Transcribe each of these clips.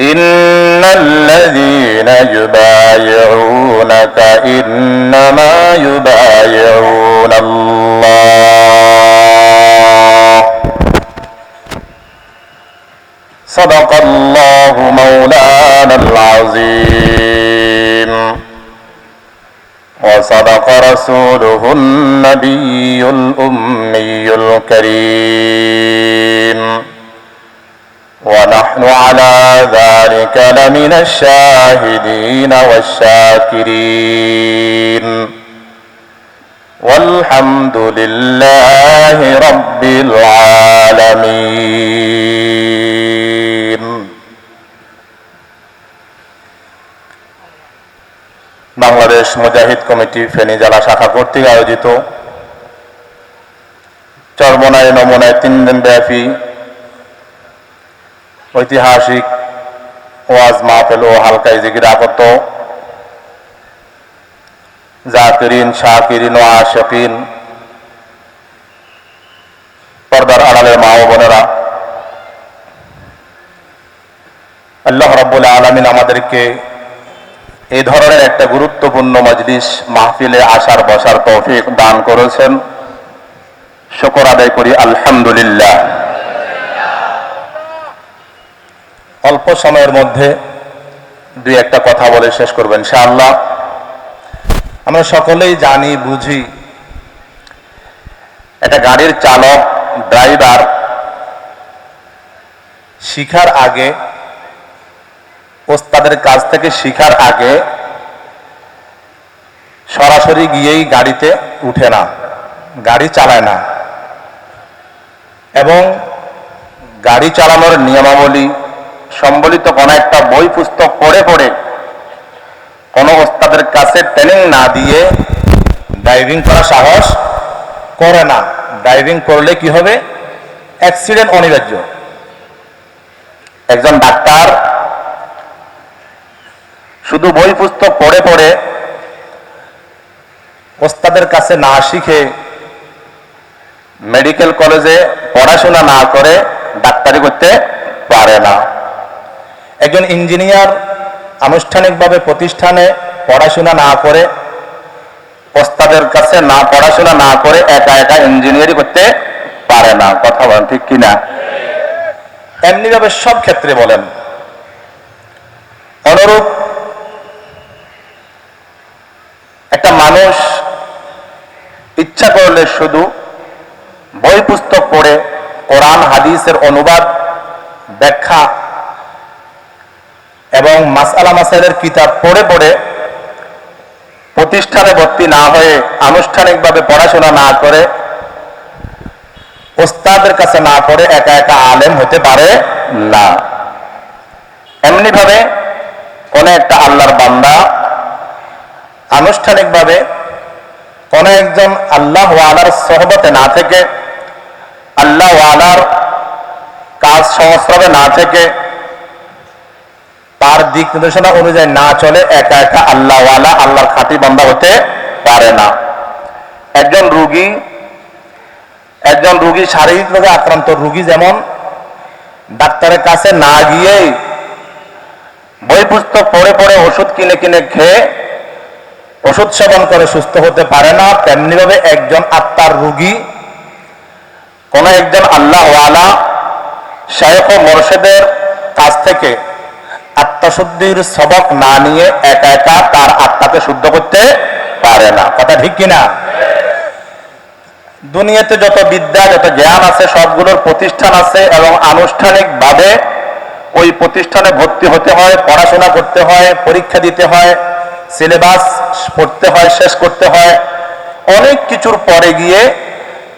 إن الذين يبايعونك إنما يبايعون الله صدق الله مولانا العظيم وصدق رسوله النبي الأمي الكريم ونحن على ذلك لمن الشاهدين والشاكرين والحمد لله رب العالمين বাংলাদেশ মুজাহিদ committee Feni জেলা শাখা কর্তৃক আয়োজিত চরমনায় নমনায় তিন দিন ব্যাপী ঐতিহাসিক ওয়াজ মাহফিল ও হালকাই জিকির আগত জাকিরিন, শাকিরিন ও আশকিন, পর্দার আড়ালের মা ও বোনেরা, আল্লাহ রব্বুল আলমিন আমাদেরকে এই ধরনের একটা গুরুত্বপূর্ণ মজলিস মাহফিলে আসার, বসার তৌফিক দান করেছেন। শকর আদায় করি, আলহামদুলিল্লাহ। অল্প সময়ের মধ্যে দুই একটা কথা বলে শেষ করবেন ইনশাআল্লাহ। আমরা সকলেই জানি, বুঝি, একটা গাড়ির চালক, ড্রাইভার, শিখার আগে, ওস্তাদের কাছ থেকে শিখার আগে, সরাসরি গিয়েই গাড়িতে উঠে না, গাড়ি চালায় না। এবং গাড়ি চালানোর নিয়মাবলী সম্বলিত কোনো একটা বই পুস্তক পড়ে পড়ে কোনো ওস্তাদের কাছে ট্রেনিং না দিয়ে ড্রাইভিং করার সাহস করে না। ড্রাইভিং করলে কি হবে? অ্যাক্সিডেন্ট অনিবার্য। একজন ডাক্তার শুধু বই পুস্তক পড়ে পড়ে ওস্তাদের কাছে না শিখে মেডিকেল কলেজে পড়াশোনা না করে ডাক্তারি করতে পারে না। একজন ইঞ্জিনিয়ার আনুষ্ঠানিকভাবে প্রতিষ্ঠানে পড়াশোনা না করে, ওস্তাদের কাছে না, পড়াশোনা না করে একা একা ইঞ্জিনিয়ারিং করতে পারে না। কথা বলেন ঠিক কিনা? এমনিভাবে সব ক্ষেত্রে বলেন। অনুরূপ একটা মানুষ ইচ্ছা করলে শুধু বই পুস্তক পড়ে, কোরআন, হাদিসের অনুবাদ, ব্যাখ্যা এবং মাসালা মাসাইলের কিতাব পড়ে পড়ে প্রতিষ্ঠানে ভর্তি না হয়ে আনুষ্ঠানিকভাবে পড়াশোনা না করে ওস্তাদের কাছে না পড়ে একা একা আলেম হতে পারে না। এমনিভাবে কোন একটা আল্লাহর বান্দা, আনুষ্ঠানিকভাবে কোন একজন আল্লাহ ওয়ালার সহবতে না থেকে, আল্লাহ ওয়ালার কাজ সংস্রবে না থেকে তার দিক নির্দেশনা অনুযায়ী না চলে একা একা আল্লাহওয়ালা, আল্লাহর খাঁটি বান্দা হতে পারে না। একজন রুগী একজন রুগী শারীরিকভাবে আক্রান্ত, রুগী যেমন ডাক্তারের কাছে না গিয়েই বই পুস্তক পড়ে পড়ে ওষুধ কিনে কিনে খেয়ে ওষুধ সেবন করে সুস্থ হতে পারে না, তেমনিভাবে একজন আত্মার রুগী, কোন একজন আল্লাহওয়ালা শেখ ও মোর্শেদের কাছ থেকে আত্মশুদ্ধির সবক না নিয়ে একা একা তার আত্মাকে শুদ্ধ করতে পারে না। কথা ঠিক কিনা? দুনিয়াতে যত বিদ্যা, যত জ্ঞান আছে, সবগুলোর প্রতিষ্ঠান আছে এবং আনুষ্ঠানিকভাবে ওই প্রতিষ্ঠানে ভর্তি হতে হয়, পড়াশোনা করতে হয়, পরীক্ষা দিতে হয়, সিলেবাস পড়তে হয়, শেষ করতে হয়। অনেক কিছুর পরে গিয়ে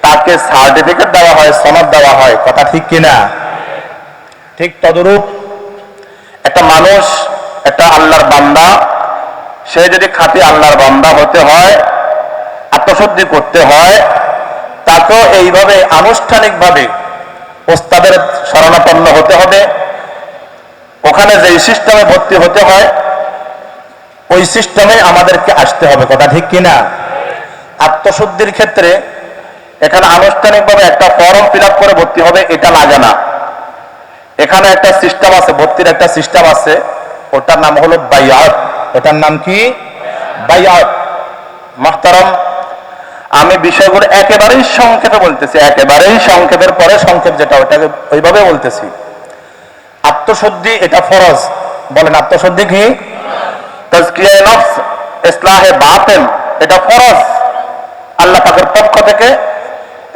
তাকে সার্টিফিকেট দেওয়া হয়, সনদ দেওয়া হয়। কথা ঠিক কিনা? ঠিক তদরূপ একটা মানুষ, একটা আল্লাহর বান্দা, সে যদি খাঁটি আল্লাহর বান্দা হতে হয়, আত্মশুদ্ধি করতে হয়, তাকেও এইভাবে আনুষ্ঠানিকভাবে ওস্তাদের শরণাপন্ন হতে হবে। ওখানে যে সিস্টেমে ভর্তি হতে হয়, ওই সিস্টেমে আমাদেরকে আসতে হবে। কথা ঠিক কিনা আত্মশুদ্ধির ক্ষেত্রে এখানে আনুষ্ঠানিকভাবে একটা ফর্ম ফিল করে ভর্তি হবে, এটা লাগে না। এখানে একটা সিস্টেম আছে, ভর্তির একটা সিস্টেম আছে। ওটার নাম হলো বাইয়াত ওটার নাম কি? বাইয়াত মাহতারাম, আমি বিষয়গুলো একেবারেই সংক্ষেপে বলতেছি, একেবারেই সংক্ষেপের পরে সংক্ষেপ যেটা, ওটাকে ওইভাবে বলতেছি। আত্মশুদ্ধি, এটা ফরজ। বলেন, আত্মশুদ্ধি কি? ইসলাহে বাতেন এটা ফরজ। আল্লাহ পাকের পক্ষ থেকে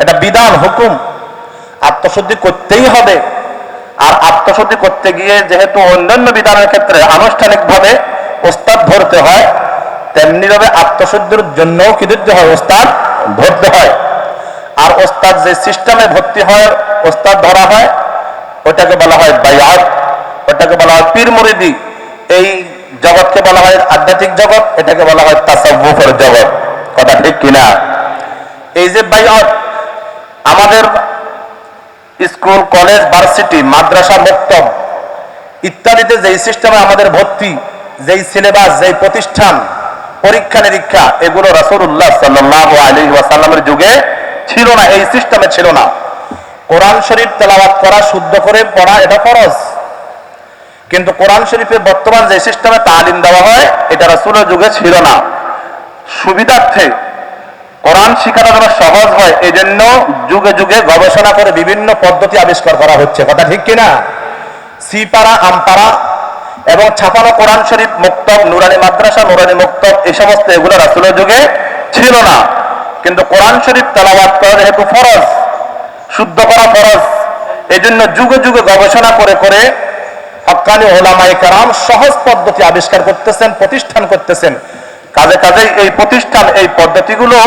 এটা বিধান, হুকুম। আত্মশুদ্ধি করতেই হবে। আর আত্মশুদ্ধি করতে গিয়ে যেহেতু অন্যান্য বিধানের ক্ষেত্রে আনুষ্ঠানিকভাবে ওস্তাদ ধরতে হয় তেমনি ভাবে আত্মশুদ্ধির জন্যও কি দিতে হয় ওস্তাদ ধরতে হয়। আর ওস্তাদ যে সিস্টেমে ভর্তি হয়, ওস্তাদ ধরা হয়, ওটাকে বলা হয় বায়াত, ওটাকে বলা হয় পীর মুরিদি। এই জগৎকে বলা হয় আধ্যাত্মিক জগৎ, এটাকে বলা হয় তাসাউফের জগৎ। কথা ঠিক কিনা? এই যে বায়াত, আমাদের স্কুল, কলেজ, ভার্সিটি, মাদ্রাসা মক্তব ইত্যাদিতে যেই সিস্টেমে আমাদের ভর্তি, যেই সিলেবাস, যেই প্রতিষ্ঠান, পরীক্ষা নিরীক্ষা, এগুলো রাসূলুল্লাহ সাল্লাল্লাহু আলাইহি ওয়াসাল্লামের যুগে ছিল না, এই সিস্টেমে ছিল না। কোরআন শরীফ তেলাওয়াত করা শুদ্ধ করে পড়া এটা ফরজ। কিন্তু কোরআন শরীফের বর্তমান যে সিস্টেমে তালিম দেওয়া হয়, এটা রাসূলের যুগে ছিল না। সুবিধার্থে কোরআন শিখাটা যেন সহজ হয় এই জন্য যুগে যুগে গবেষণা করে বিভিন্ন পদ্ধতি আবিষ্কার করা হচ্ছে। কথা ঠিক কিনা? সিপাড়া আমপাড়া এবং ছাপানো কোরআন শরীফ মুক্তব নুরানি মাদ্রাসা, নুরানি মুক্তব এই সমস্ত এগুলো রাসুলের যুগে ছিল না। কিন্তু কোরআন শরীফ তেলাওয়াত করা যেহেতু ফরজ, শুদ্ধ করা ফরজ এই জন্য যুগে যুগে গবেষণা করে করে হকানি ওলামাই কারাম সহজ পদ্ধতি আবিষ্কার করতেছেন, প্রতিষ্ঠান করতেছেন। কাজে কাজে এই প্রতিষ্ঠান, এই পদ্ধতিগুলো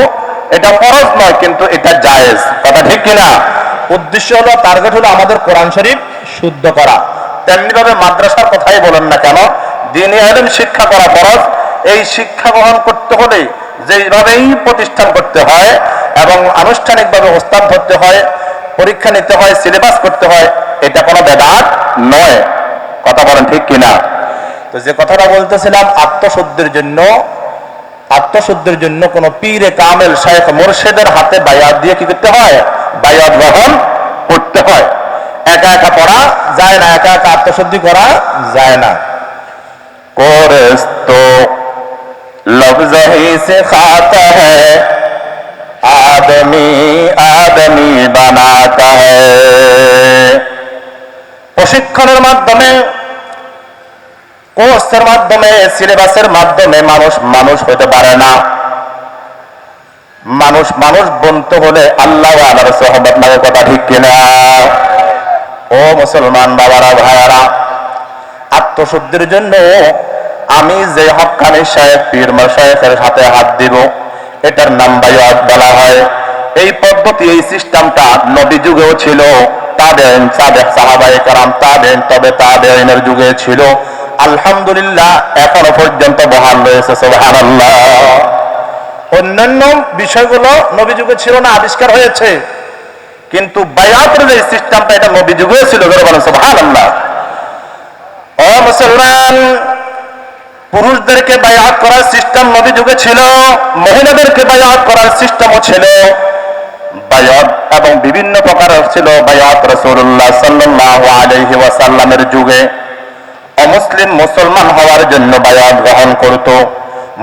এটা ফরজ নয়, কিন্তু এটা জায়েজ। কথা ঠিক কিনা? উদ্দেশ্য হলো টার্গেট হলো আমাদের কোরআন শরীফ শুদ্ধ করা। তেমনি ভাবে মাদ্রাসার কথাই বলেন না কেন? দিন আলম শিক্ষা করা ফরজ। এই শিক্ষা গ্রহণ করতে হলে যেভাবেই প্রতিষ্ঠান করতে হয় এবং আনুষ্ঠানিকভাবে ওস্তাদ ধরতে হয়, পরীক্ষা নিতে হয়, সিলেবাস করতে হয়, এটা কোনো বেদাত নয়। কথা বলেন ঠিক কিনা? তো যে কথাটা বলতেছিলাম, আত্মশুদ্ধির জন্য আত্মশুদ্ধির জন্য কোন পীরে, কামেল শেখ মোর্শেদের হাতে বায়াত দিয়ে কি করতে হয়? বায়াত গ্রহণ করতে হয়। একা একা পড়া যায় না, একা একা আত্মশুদ্ধি করা যায় না। আদমি আদমি প্রশিক্ষণের মাধ্যমে কোর্সের মাধ্যমে সিলেবাসের মাধ্যমে মানুষ মানুষ হতে পারে না। মানুষ মানুষ বনতে হলে আল্লাহ আল্লাহর সহবত কথা ঠিক কিনা? ও মুসলমান বাবারা, ভাইয়ারা, আত্মশুদ্ধির জন্য আমি যে হকানি সাহেব, পীর সাহেবের হাতে হাত দিব, এটার নাম বায়াত বলা হয়। এই পদ্ধতি, এই সিস্টেমটা নবী যুগেও ছিল সাবেক সাহাবায়ে কারাম, তাবেন, তবে তাবেইনের যুগে ছিল। আলহামদুলিল্লাহ, এখনও পর্যন্ত বহাল রয়েছে, সুবহানাল্লাহ। অন্যান্য বিষয়গুলো নবী যুগে ছিল না, আবিষ্কার হয়েছে। কিন্তু বায়াতের যে সিস্টেমটা, এটা নবী যুগে ছিল ধরে বলেন, সুবহানাল্লাহ। ও মুসলমান, পুরুষদেরকে বায়াত করার সিস্টেম নবী যুগে ছিল, মহিলাদেরকে বায়াত করার সিস্টেমও ছিল। বায়াত এবং বিভিন্ন প্রকার ছিল বায়াত রাসূলুল্লাহ সাল্লাল্লাহু আলাইহি ওয়াসাল্লামের যুগে। অমুসলিম মুসলমান হওয়ার জন্য বায়াত গ্রহণ করত,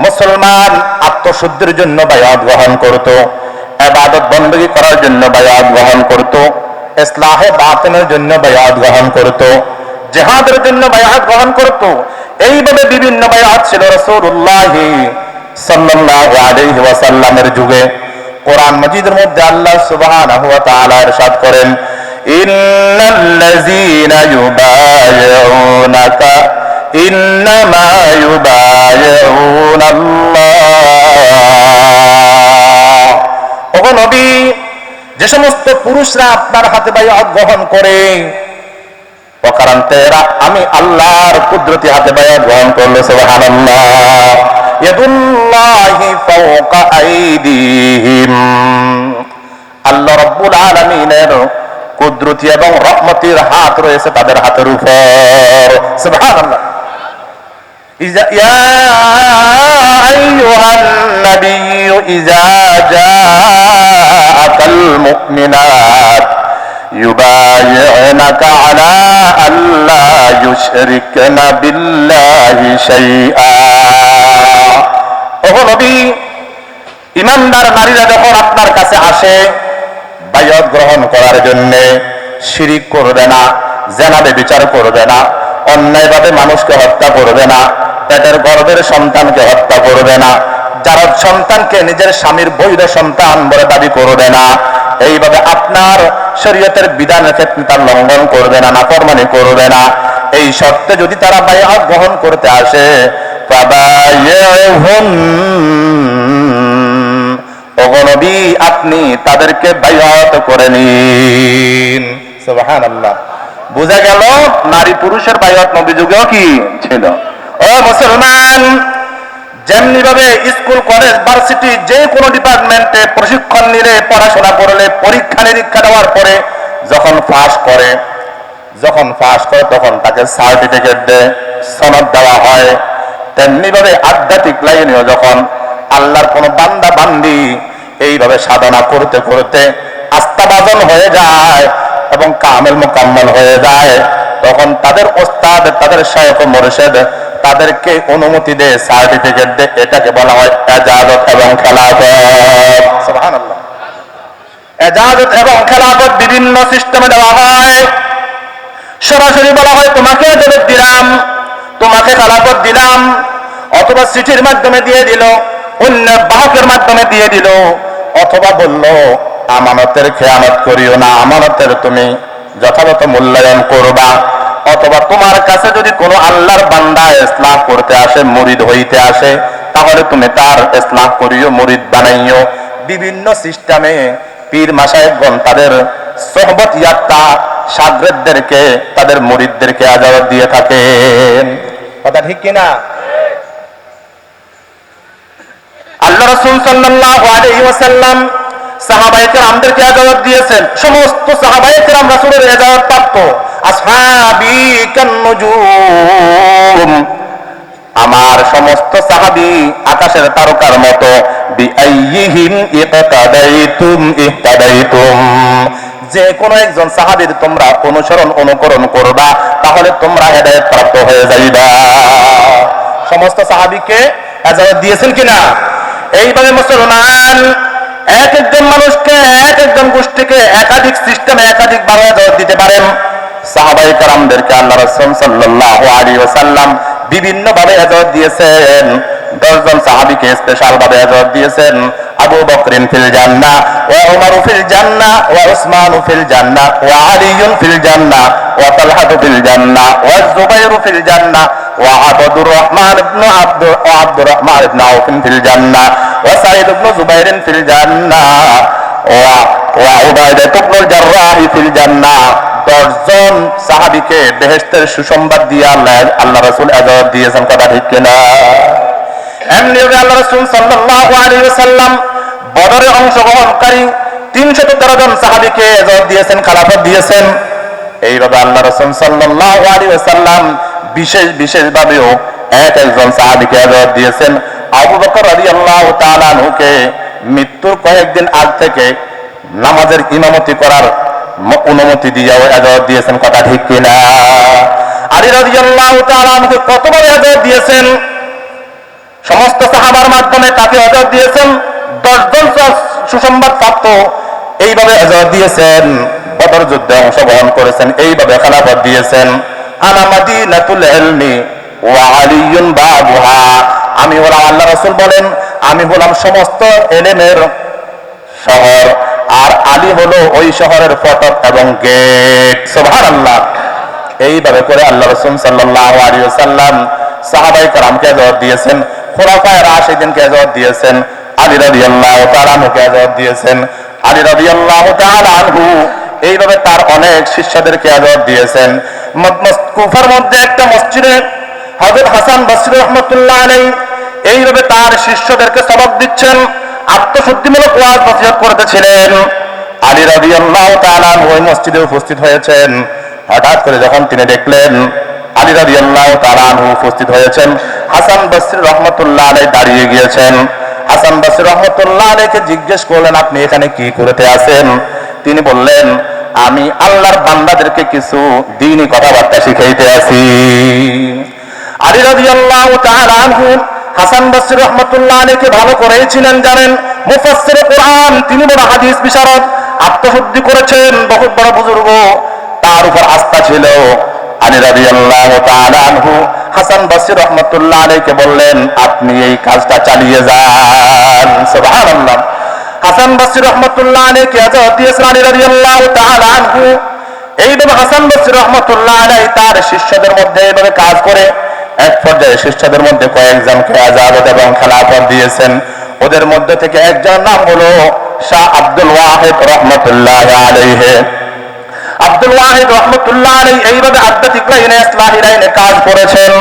মুসলমান আত্মশুদ্ধির জন্য বায়াত গ্রহণ করত, এবাদত বন্দী করার জন্য বায়াত গ্রহণ করত, ইসলাহে বাতিনের জন্য বায়াত গ্রহণ করত, জেহাদের জন্য বায়াত গ্রহণ করত। এইভাবে বিভিন্ন বায়াত ছিল রাসূলুল্লাহ সাল্লাল্লাহু আলাইহি ওয়াসাল্লামের যুগে। কোরআন মাজিদের মধ্যে আল্লাহ সুবহানাহু ওয়া ইরশাদ করেন ইন্নাল্লাযীনা ইউবাইউনাকা, ইন্নামা ইউবাইউনাল্লাহ। ওগো নবী, যে সমস্ত পুরুষরা আপনার হাতে বায়াত গ্রহণ করে অকারান্তে এরা আমি আল্লাহর কুদরতি হাতে বায়াত গ্রহণ করল, সুবহানাল্লাহ। ইয়াদুল্লাহি ফাওকা আইদিহিম। আল্লাহ রাব্বুল আলামিনের কুদরতি এবং রহমতির হাত রয়েছে তাদের হাতের উপর সুবহানাল্লাহ ইজা ইয়া আইয়ুহান নাবিয়্যু ইজা জাআকাল মুমিনাত يبايعنك على ألا يشركن بالله شيئا ওগো নবী ইমানদার নারীরা যখন আপনার কাছে আসে বায়ত গ্রহণ করার জন্য শিরিক করবে না, জেনাবে বিচার করবে না অন্যায়ভাবে মানুষকে হত্যা করবে না, পেটের গর্বের সন্তানকে হত্যা করবে না যারা সন্তানকে নিজের স্বামীর বৈধ সন্তান বলে দাবি করবে না, এইভাবে আপনার শরীয়তের বিধানের ক্ষেত্রে তার লঙ্ঘন করবে না, নাফরমানি করবে না। এই শর্তে যদি তারা বায়াত গ্রহণ করতে আসে ফাবাইহুন আপনি তাদেরকে বাইয়াত করে নিন। সুবহানাল্লাহ। বোঝা গেল নারী পুরুষের বাইয়াত নবী যুগেও কি ছিল? ও মুসলমান যেমনি ভাবে স্কুল, কলেজ, ভার্সিটি, যে কোনো ডিপার্টমেন্টে প্রশিক্ষণ নিলে, পড়াশোনা করলে, পরীক্ষা নিরীক্ষা দেওয়ার পরে যখন পাস করে, যখন পাস করে তখন তাকে সার্টিফিকেট দেয়, সনদ দেওয়া হয়। তেমনি ভাবে আধ্যাত্মিক লাইনেও যখন আল্লাহর কোন বান্দা বান্দি এইভাবে সাধনা করতে করতে আস্থাবাদন হয়ে যায় এবং কামেল মোকাম্মল হয়ে যায়। তখন তাদের ওস্তাদ, তাদের শায়ক মোরশেদ তাদেরকে অনুমতি দেয়, সার্টিফিকেট দেয়। এটাকে বলা হয় এজাজত এবং খেলাফত। এজাজত এবং খেলাফত বিভিন্ন সিস্টেমে দেওয়া হয়। সরাসরি বলা হয়, তোমাকে এজাজত দিলাম, তোমাকে খেলাফত দিলাম। অথবা চিঠির মাধ্যমে দিয়ে দিল। অন্য বাহকের মাধ্যমে দিয়ে দিল, অথবা বলল, আমানতের খেয়ানত করিও না, আমানতের তুমি যথাযথ মূল্যায়ন করবা, অথবা তোমার কাছে যদি কোনো আল্লাহর বান্দা ইসলাম করতে আসে, মুরিদ হইতে আসে, তাহলে তুমি তার ইসলাম করিও, মুরিদ বানাইও। বিভিন্ন সিস্টেমে পীর মাসায়েবগণ তাদের সোহবত ইয়াত্তা সাগরেদদেরকে, তাদের মুরিদদেরকে আজাদ দিয়ে থাকেন। কথা ঠিক কিনা? রসুল সাল্লাল্লাহু আলাইহি ওয়াসাল্লাম সাহাবায়ে কেরামদেরকে দিয়েছেন? সমস্ত সাহাবায়ে কেরাম রাসূলের ইজাজত প্রাপ্ত। আসহাবি আমার সমস্ত সাহাবি আকাশের তারকার মতো ইহতাদাইতুম। যে কোন একজন সাহাবির তোমরা অনুসরণ, অনুকরণ করবা, তাহলে তোমরা হেদায়েত প্রাপ্ত হয়ে যাইবা। সমস্ত সাহাবিকে ইজাজত দিয়েছেন কিনা? এইভাবে মুসলমান, এক একজন মানুষকে, এক একজন গোষ্ঠীকে একাধিক সিস্টেমে একাধিক ইজাজত দিতে পারেন। সাহাবাই কারামদেরকে আল্লাহ ভাবে ইজাজত দিয়েছেন। দশজন সাহাবীকে দিয়েছেন। আবু ফিল জান্নাহ, ওয়া উসমান ওয়া ফিল জুবাইর ফিল জান্নাহ ওয়া আব্দুর রহমান ইবনে আউফ ফিল জান্নাহ ওয়া সাঈদ ইবনে জুবাইর ফিল জান্নাহ ওয়া ওয়া উবাইদা ইবনে জাররাহ ফিল জান্নাহ। দশজন সাহাবিকে বেহেস্তের সুসংবাদ দিয়ে আল্লাহ আল্লাহ রসুল এজাজত দিয়েছেন, কথা ঠিক কিনা? এমনি আল্লাহ রসুল সাল্লাল্লাহু আলাইহি ওয়াসাল্লাম বদরে অংশগ্রহণকারী তিনশত তেরো জন সাহাবিকে এজাজত দিয়েছেন, খালাফত দিয়েছেন। এইভাবে আল্লাহ রসুল সাল্লাল্লাহু আলাইহি ওয়াসাল্লাম বিশেষ বিশেষ ভাবেও এক একজন সাহাবিকে এজাজত দিয়েছেন। আবু বকর রাদিয়াল্লাহু তাআলা আনহুকে মৃত্যুর কয়েকদিন আগ থেকে নামাজের ইমামতি করার অনুমতি দিয়েও এজাজত দিয়েছেন, কথা ঠিক কিনা? আলী রাদিয়াল্লাহু তাআলা আমাকে কতবার এজাজত দিয়েছেন? সমস্ত সাহাবার মাধ্যমে তাকে এজাজত দিয়েছেন। দশজন সুসংবাদ প্রাপ্ত এইভাবে এজাজত দিয়েছেন। বদর যুদ্ধে অংশগ্রহণ করেছেন, এইভাবে খেলাফত দিয়েছেন। আনা মাদিনাতুল ইলমি ওয়া আলিয়ুন আমি হলাম আল্লাহ রাসূল বলেন, আমি হলাম সমস্ত এলেমের শহর, আর আলী হলো ওই শহরের ফটক এবং গেট। সুবহানাল্লাহ। এইভাবে করে আল্লাহ রসুল সাল্লাল্লাহু আলাইহি ওয়াসাল্লাম সাহাবাই কারামকে জবাব দিয়েছেন, খোলাফায়ে রাশিদিনকে জবাব দিয়েছেন, আলী রাদিয়াল্লাহু তাআলা আনহুকে জবাব দিয়েছেন, আলী রাদিয়াল্লাহু তাআলা আনহু এইভাবে তার অনেক শিষ্যদেরকে জবাব দিয়েছেন। কুফার মধ্যে একটা মসজিদে হযরত হাসান বসরি রহমাতুল্লাহ আলাইহি এইভাবে তার শিষ্যদেরকে সবক দিচ্ছেন, আত্মশুদ্ধিমূলক ওয়াজ নসিহত করতেছিলেন। আলী রাদিয়াল্লাহু তাআলা আনহু ওই মসজিদে উপস্থিত হয়েছেন। হঠাৎ করে যখন তিনি দেখলেন আলী রাদিয়াল্লাহু তাআলা আনহু উপস্থিত হয়েছেন, হাসান বসরি রহমাতুল্লাহ আলাইহি দাঁড়িয়ে গিয়েছেন। হাসান বসরি রহমাতুল্লাহ আলাইহিকে জিজ্ঞেস করলেন, আপনি এখানে কি করতে আছেন? তিনি বললেন, আমি আল্লাহর বান্দাদেরকে কিছু দিনই কথাবার্তা শিখাইতে আছি আলী রাদিয়াল্লাহু তাআলা আনহু হাসান বসরি রহমতুল্লাহ আলীকে ভালো করেই ছিলেন, জানেন, মুফাসসির কোরআন, তিনি বড় হাদিস বিশারদ, আত্মশুদ্ধি করেছেন বহুত বড় বুজুর্গ, তার উপর আস্থা ছিল। আলী রাদিয়াল্লাহু তাআলা আনহু হাসান বসরি রহমতুল্লাহ আলীকে বললেন, আপনি এই কাজটা চালিয়ে যান। সুবহানাল্লাহ। হাসান বসরি রহমতুল্লাহ এইভাবে হাসান বসরি রহমতুল্লাহ আলাই তার শিষ্যদের মধ্যে এইভাবে কাজ করে। এক পর্যায়ে শিষ্যদের মধ্যে কয়েকজনকে এবং খেলাফত দিয়েছেন। ওদের মধ্যে থেকে একজন নাম হলো শাহ আব্দুল ওয়াহিদ রহমতুল্লাহ আলাইহে। আব্দুল রহমতুল্লাহ এইভাবে আধ্যাত্মিক লাইনে, ইসলামী লাইনে কাজ করেছেন।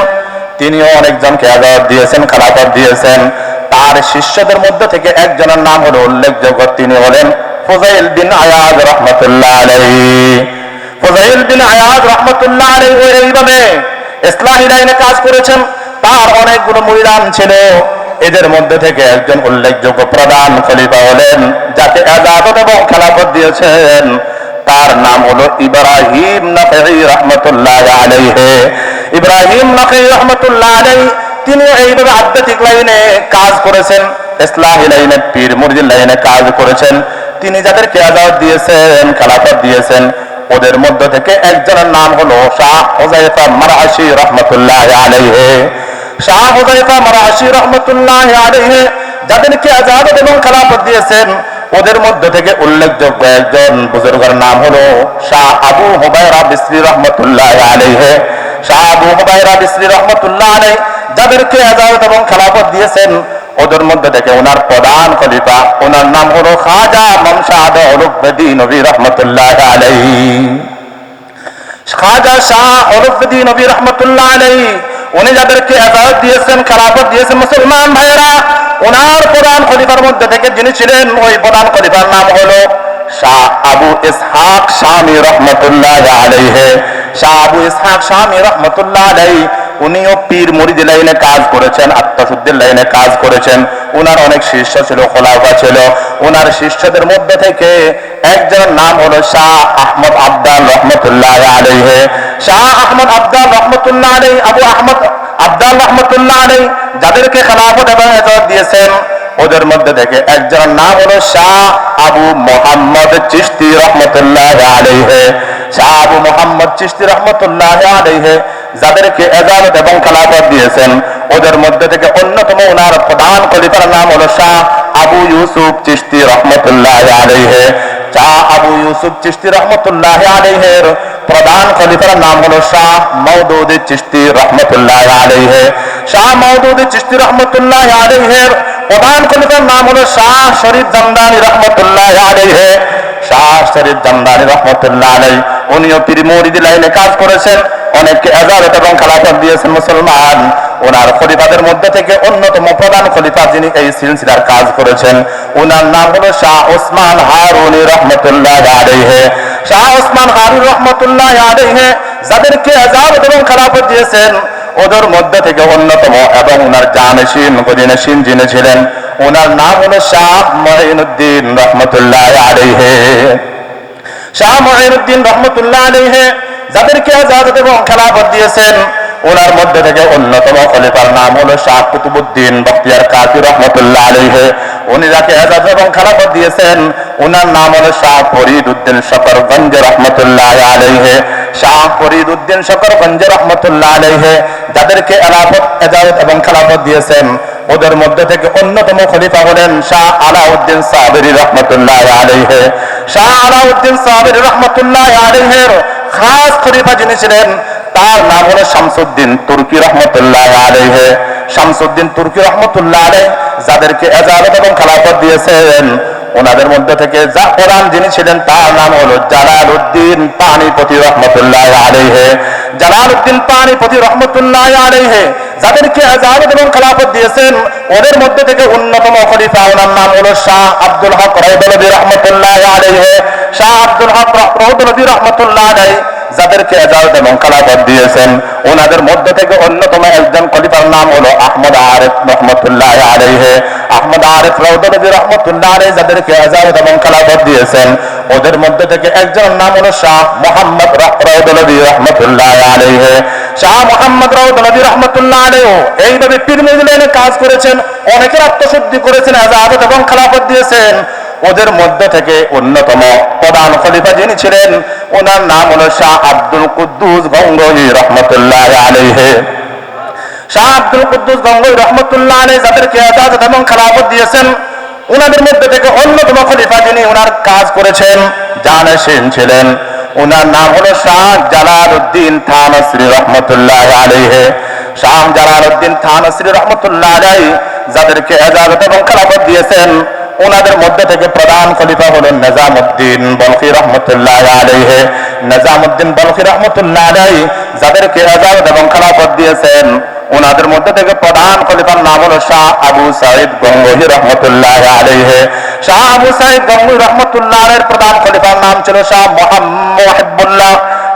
তিনিও অনেকজনকে আজাদ দিয়েছেন, খেলাফত দিয়েছেন। তার শিষ্যদের মধ্যে থেকে একজনের নাম হলো উল্লেখযোগ্য। তিনি হলেন ফুজাইল বিন আয়াজ রহমতুল্লাহ আলাইহি। ফুজাইল বিন আয়াজ রহমতুল্লাহ আলাইহি এইভাবে ইসলামী লাইনে কাজ করেছেন। তার অনেকগুলো মহিলান ছিল। এদের মধ্যে থেকে একজন উল্লেখযোগ্য প্রধান খলিফা হলেন, যাকে আজাদত এবং খেলাফত দিয়েছেন। তার নাম হলো ইব্রাহিম নাফি রহমতুল্লাহ আলাইহি। ইব্রাহিম নাফি রহমতুল্লাহ আলাইহি তিনি এইভাবে আধ্যাত্মিক লাইনে কাজ করেছেন ইসলামী লাইনে, পীর মুরজির লাইনে কাজ করেছেন। তিনি যাদেরকে আজাদ দিয়েছেন, খেলাফত দিয়েছেন, ওদের মধ্য থেকে একজনের নাম হলো শাহ হুজাইফা মারাশি রহমতুল্লাহ আলাইহি। শাহ হুজাইফা মারাশি রহমতুল্লাহ আলাইহি যাদেরকে আজাদ এবং খেলাফত দিয়েছেন, ওদের মধ্য থেকে উল্লেখযোগ্য একজন বুজুর্গের নাম হলো শাহ আবু হুবাইরা বিসরি রহমতুল্লাহ আলাইহি। শাহ আবু হুবাইরা বিসরি রহমতুল্লাহ আলাইহি যাদেরকে আজাদ এবং খেলাফত দিয়েছেন। ওদের মধ্যে থেকে ওনার প্রধান খলিফা, ওনার নাম হলো খাজা মমশাদ অলুদ্দিন নবী রহমতুল্লাহ আলাইহি। খাজা শাহ অলুদ্দিন নবী রহমতুল্লাহ আলাইহি, উনি যাদেরকে আজাদ দিয়েছেন, খেলাফত দিয়েছেন মুসলমান ভাইয়েরা, ওনার প্রধান খলিফার মধ্যে থেকে যিনি ছিলেন, ওই প্রধান খলিফার নাম হলো শাহ আবু ইসহাক শামী রহমতুল্লাহ আলাইহি। শাহ আবু ইসহাক শামী রহমতুল্লাহ আলাইহি উনিও পীর মুরিদ লাইনে কাজ করেছেন আত্মশুদ্ধির লাইনে কাজ করেছেন। উনার অনেক শিষ্য ছিল, খোলাফা ছিল। উনার শিষ্যদের মধ্যে থেকে একজনের নাম হলো শাহ আহমদ আবদাল রহমতুল্লাহ আলাইহি। শাহ আহমদ আবদাল রহমতুল্লাহ আলাইহি, আবু আহমদ আবদাল রহমতুল্লাহ আলাইহি যাদেরকে খেলাফত এবং এজাজত দিয়েছেন, ওদের মধ্যে থেকে একজনের নাম হলো শাহ আবু মোহাম্মদ চিশতি রহমতুল্লাহ আলাইহি। শাহ আবু মোহাম্মদ চিশতি রহমতুল্লাহ আলাইহি। যাদেরকে এজাজত এবং খেলাফত দিয়েছেন, ওদের মধ্যে থেকে অন্যতম ওনার প্রধান খলিফার নাম হলো শাহ আবু ইউসুফ চিশতি রহমতুল্লাহ আলাইহি। শাহ আবু ইউসুফ চিশতি রহমতুল্লাহ আলাইহির প্রধান খলিফার নাম হলো শাহ মওদুদ চিশতি রহমতুল্লাহ আলাইহি। শাহ মওদুদ চিশতি রহমতুল্লাহ আলাইহির প্রধান খলিফার নাম হলো শাহ শরীফ জামদানি রহমতুল্লাহ আলাইহি। শাহ শরীফ জামদানি রহমতুল্লাহ আলাইহি। উনিও পীর লাইনে কাজ করেছেন। অনেককে এজারত এবং খেলাফত দিয়েছেন মুসলমান। ওনার খলিফাদের মধ্যে থেকে অন্যতম প্রধান খলিফা যিনি এই সিলসিলার কাজ করেছেন, ওনার নাম হলো শাহ ওসমান হারুনি রহমতুল্লাহ আলাইহি। শাহ ওসমান হারুন রহমতুল্লাহ আলাইহি যাদেরকে এজারত এবং খেলাফত দিয়েছেন, ওদের মধ্যে থেকে অন্যতম এবং ওনার জানেশিন গদিনেশিন যিনি ছিলেন, ওনার নাম হলো শাহ মঈনুদ্দিন রহমতুল্লাহ আলাইহি। শাহ মঈনুদ্দিন রহমতুল্লাহ আলাইহি যাদেরকে আজাদ এবং খেলাফত দিয়েছেন, ওনার মধ্যে থেকে অন্যতম খলিফার নাম হলো শাহ কুতুবুদ্দিন বখতিয়ার কাকি রহমতুল্লাহ আলাইহি। উনি যাকে আজাদ এবং খেলাফত দিয়েছেন ওনার নাম হলো শাহ ফরিদ উদ্দিন শকরগঞ্জ রহমতুল্লাহ আলাইহি। শাহ ফরিদ উদ্দিন শকরগঞ্জ রহমতুল্লাহ আলাইহি, যাদেরকে এলাফত, এজাজত এবং খেলাফত দিয়েছেন, ওদের মধ্যে থেকে অন্যতম খলিফা হলেন শাহ আলাউদ্দিন সাবেরি রহমতুল্লাহ আলাইহি। শাহ আলাউদ্দিন সাবেরি রহমতুল্লাহ আলাইহির খাস খলিফা যিনি ছিলেন, তার নাম হলো শামসুদ্দিন তুর্কি রহমতুল্লাহ আলহে শামসুদ্দিন তুর্কি রহমতুল্লাহ আলহ যাদেরকে এজালত এবং খেলাফত দিয়েছেন, ওনাদের মধ্যে থেকে যা ওরান যিনি ছিলেন, তার নাম হলো জালাল উদ্দিন পানিপতি রহমতুল্লাহ আলহে জালাল উদ্দিন পানিপতি রহমতুল্লাহ আলাইহি যাদেরকে আজাদ এবং খেলাফত দিয়েছেন, ওদের মধ্যে থেকে অন্যতম খলিফা ওনার নাম হলো শাহ আব্দুল হক রহদলবী রহমতুল্লাহ আলাইহি। শাহ আব্দুল হক রহদলবী রহমতুল্লাহ আলাইহি যাদেরকে এজাজত এবং খেলাফত দিয়েছেন। ওনাদের মধ্যে থেকে অন্যতম একজন খলিফার নাম হলো আহমদ আরিফ রহমতুল্লাহ আলাইহি। আহমদ আরিফ রহদলবী রহমতুল্লাহ আলাইহি যাদেরকে এজাজত এবং খেলাফত দিয়েছেন। ওদের মধ্যে থেকে একজনের নাম হলো শাহ মোহাম্মদ রহমতুল্লাহ আলাইহি। শাহ মোহাম্মদ রহদলবী রহমতুল্লাহ আলাইহি এইভাবে পীর মেজলাইনে কাজ করেছেন, অনেকের আত্মশুদ্ধি করেছেন এজাজত এবং খেলাফত দিয়েছেন। ওদের মধ্যে থেকে অন্যতম প্রধান খলিফা যিনি ছিলেন, ওনার নাম হলো শাহ আব্দুল কুদ্দুস গঙ্গোহী রহমতুল্লাহ আলাইহি। শাহ আব্দুল কুদ্দুস গঙ্গোহী রহমতুল্লাহ আলাইহি যাদেরকে এজাজত এবং খেলাফত দিয়েছেন, ওনাদের মধ্যে থেকে অন্যতম খলিফা যিনি ওনার কাজ করেছেন জানেশীন ছিলেন। ওনার নাম হলো শাহ জালাল উদ্দিন থানসরি রহমতুল্লাহ আলাইহি। শাহ জালাল উদ্দিন থানসরি রহমতুল্লাহ আলাইহি যাদেরকে এজাজত এবং খেলাফত দিয়েছেন, ওনাদের মধ্যে থেকে প্রধান খলিফা হলেন নিজামুদ্দিন বলখি রহমতুল্লাহ আলাইহি। নিজামুদ্দিন বলখি রহমতুল্লাহ আলাইহি যাদেরকে এজাজত এবং খেলাফত দিয়েছেন, ওনাদের মধ্যে থেকে প্রধান খলিফার নাম হলো শাহ আবু সাইদ গঙ্গোহী রহমতুল্লাহ আলাইহি। শাহ আবু সাইদ গঙ্গোহী রহমতুল্লাহ আলাইহির প্রধান খলিফার নাম ছিল শাহ মুহিব্বুল্লাহ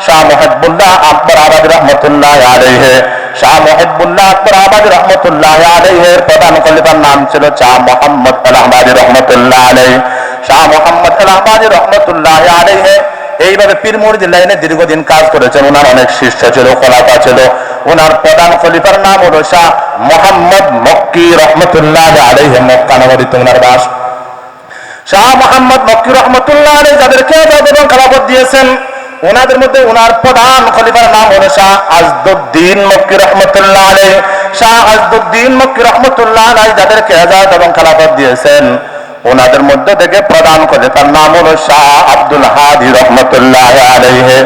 শাহ মুহিব্বুল্লাহ আকবর আবাদ রহমতুল্লাহ আলাইহি। শাহ মুহিব্বুল্লাহ আকবর আবাদ রহমতুল্লাহ আলাইহির প্রধান খলিফার নাম ছিল শাহ মোহাম্মদ আল আহমাদি রহমতুল্লাহ আলাইহি। শাহ মোহাম্মদ আল আহমাদি রহমতুল্লাহ আলাইহি। এইভাবে পীর মুরিদ লাইনে দীর্ঘদিন কাজ করেছেন। ওনার অনেক শিষ্য ছিল, খোলাফা ছিল। ওনার প্রধান খলিফার নাম হলো শাহ মোহাম্মদ মক্কি রহমতুল্লাহ আলাইহি। মক্কা নগরীতে ওনার বাস শাহ মোহাম্মদ মক্কি রহমতুল্লাহ আলাইহি যাদেরকে এবং খেলাফত দিয়েছেন, ওনাদের মধ্যে ওনার প্রধান খলিফার নাম হলো শাহ আজদুদ্দিন মক্কি রহমতুল্লাহ আলাইহি। শাহ আজদুদ্দিন মক্কি রহমতুল্লাহ আলাইহি যাদেরকে আজাদ এবং খেলাফত দিয়েছেন, ওনাদের মধ্যে থেকে প্রধান খলিফার নাম হলো শাহ আব্দুল হাদি রহমতুল্লাহ আলাইহি।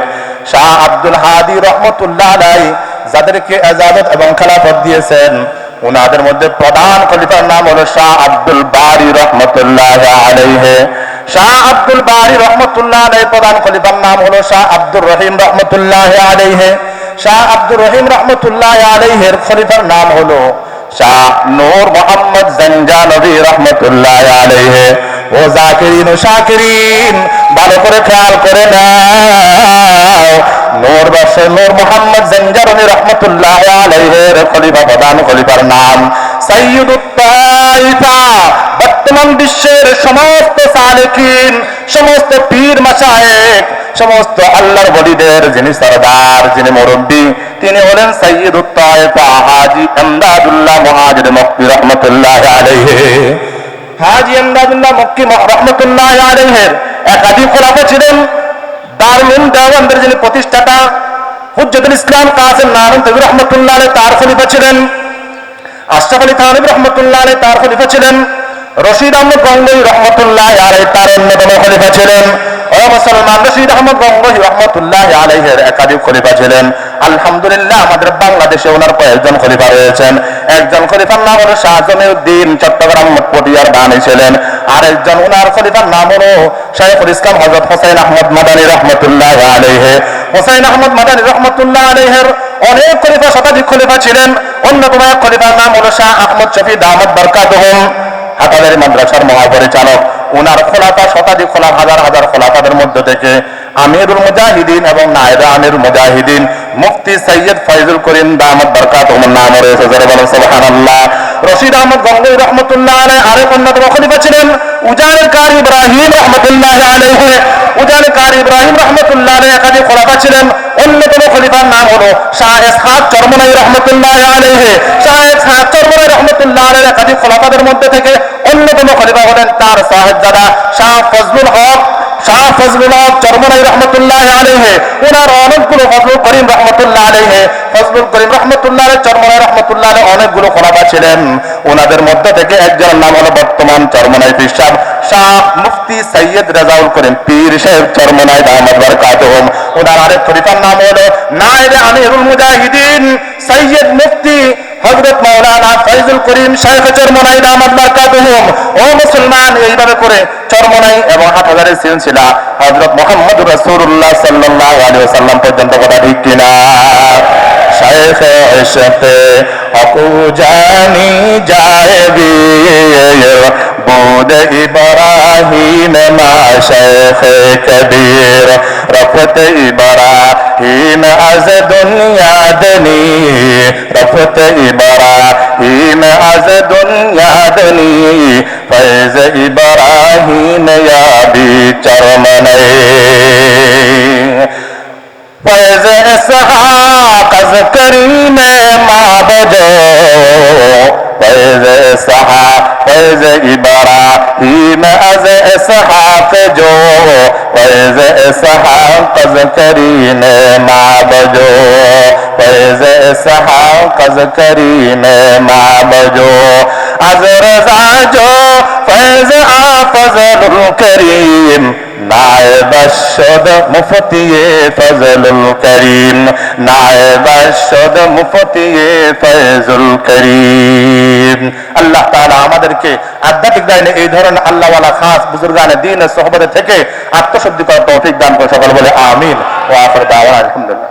শাহ আব্দুল হাদি রহমতুল্লাহ আলাইহি যাদেরকে এজাজত এবং খেলাফত দিয়েছেন ওনাদের মধ্যে প্রধান খলিফার নাম হলো শাহ আব্দুল বারি রহমতুল্লাহ আলাইহি শাহ আব্দুল বারি রহমতুল্লাহ আলাইহি প্রধান খলিফার নাম হলো শাহ আব্দুর রহিম রহমতুল্লাহ আলাইহি শাহ আব্দুর রহিম রহমতুল্লাহ আলাইহির খলিফার নাম হলো শাহ নূর মোহাম্মদ জঞ্জানবী রহমতুল্লাহ আলাইহি ও জাকিরিন ও শাকিরিন ভালো করে খেয়াল করে নাও নূর বাসে নূর মোহাম্মদ জঞ্জারনি রহমতুল্লাহ আলাইহির খলিফা প্রধান খলিফার নাম সাইয়্যিদুত তাইফা। বর্তমান বিশ্বের সমস্ত সালেকিন, সমস্ত পীর মাশায়েখ, সমস্ত আল্লাহর বলিদের যিনি সরদার, যিনি মুরব্বী, তিনি হলেন সাইয়্যিদুত তাইফা হাজী আমদাদুল্লাহ মুহাজির মক্কি রহমতুল্লাহ আলাইহি। হাজী আমদাদুল্লাহ মক্কি রহমতুল্লাহ আলাইহির একাধিক খোলাফা ছিলেন। দারুল দেওয়ানদের যিনি প্রতিষ্ঠাতা হুজ্জতুল ইসলাম কাসিম নারায়ণ তবি রহমতুল্লাহ তার খলিফা ছিলেন আশরাফ আলী থানবী রহমতুল্লাহ তার খলিফা ছিলেন রশিদ আহমদ গঙ্গোহী রহমতুল্লাহ আলাইহি তার অন্যতম খলিফা ছিলেন। ও মুসলমান, রশিদ আহমদ গঙ্গোহী রহমতুল্লাহ আলাইহির একাধিক খলিফা ছিলেন। আলহামদুলিল্লাহ, আমাদের বাংলাদেশে ওনার কয়েকজন খলিফা রয়েছেন। একজন খলিফার নাম হলো শাহ জমিউদ্দিন, চট্টগ্রাম পটিয়ার বাণী ছিলেন। আরেকজন ওনার খলিফার নাম হলো শাইখুল ইসলাম হযরত হোসেন আহমদ মাদানী রহমতুল্লাহ আলাইহি। হোসেন আহমদ মাদানী রহমতুল্লাহ আলাইহির অনেক খলিফা শতাধিক খলিফা ছিলেন। অন্যতম এক খলিফার নাম হলো শাহ আহমদ শফি দামদ বরকাতুহুম। হাটাদারি মাদ্রাসার মহাপরিচালক। ওনার খোলাতা শতাধিক খোলা, হাজার হাজার খোলাতাদের মধ্যে থেকে। আমিরুল মুজাহিদিন এবং নায়রা আমিরুল মুজাহিদিন, মুফতি সৈয়দ ফাইজুল করিম দামদ বরকাত নাম রয়েছে। বলেন, সুবহানাল্লাহ। রশিদ আহমদ গঙ্গোই রহমতুল্লাহ আলাই আরেক অন্যতম খলিফা ছিলেন কারি ইব্রাহিম রহমতুল্লাহ আলাইহি। কারি ইব্রাহিম রহমতুল্লাহ আলাই একাধিক খোলাফা ছিলেন। অন্যতম খলিফার নাম হলো শাহ চরমনাই রহমতুল্লাহ আলাইহি। শাহ ইসহাক চরমনাই রহমতুল্লাহ আলাইহি একাধিক খোলাফাদের মধ্যে থেকে অন্যতম খলিফা হলেন তার সাহেবজাদা শাহ ফজলুল হক ছিলেন। ওনাদের মধ্যে থেকে একজনের নাম হলো বর্তমান চরমনাই পীর সাহেব শাহ মুফতি সৈয়দ রাজাউল করিম পীর সাহেব চরমনাই ওনার আরেক খলিফার নাম হলো নায়েবে আমিরুল মুজাহিদিন, সৈয়দ মুফতি হযরত মৌলানা ফাইজুল করিম শেখ চরমনাই দামাত বারকাতুহুম ও মুসলমান, এইভাবে করে চরমনাই এবং হাটহাজারের সিলসিলা হজরত মোহাম্মদ রাসূলুল্লাহ সাল্লাল্লাহু আলাইহি সাল্লাম পর্যন্ত কথা ঠিক কিনা? শেখ হকু জানি যাবি بود ابراہیم ما شیخ کبیر رفت ابراہیم از دنیا دنی رفت ابراہیم از دنیا دنی فیض ابراہیم یا بی چرمنے فیض اسحاق قذکرین معبجو فیض اسحاق قذکرین بجو আজর সাজ ফয়জ আফজল করিম। নায়েব সদ মুফতিয়ে ফজলুল করিম। নায়েব সদ মুফতিয়ে ফয়জুল করিম। আল্লাহ তাআলা আমাদেরকে আধ্যাত্মিক দায়নে এই ধরনের আল্লাহ আল্লাহওয়ালা খাস বুজুর্গানে দিনের সোহবতে থেকে আত্মশুদ্ধি করার তৌফিক দান করে সকল বলে আমিন। ও আফর দাওয়া আলহামদুলিল্লাহ।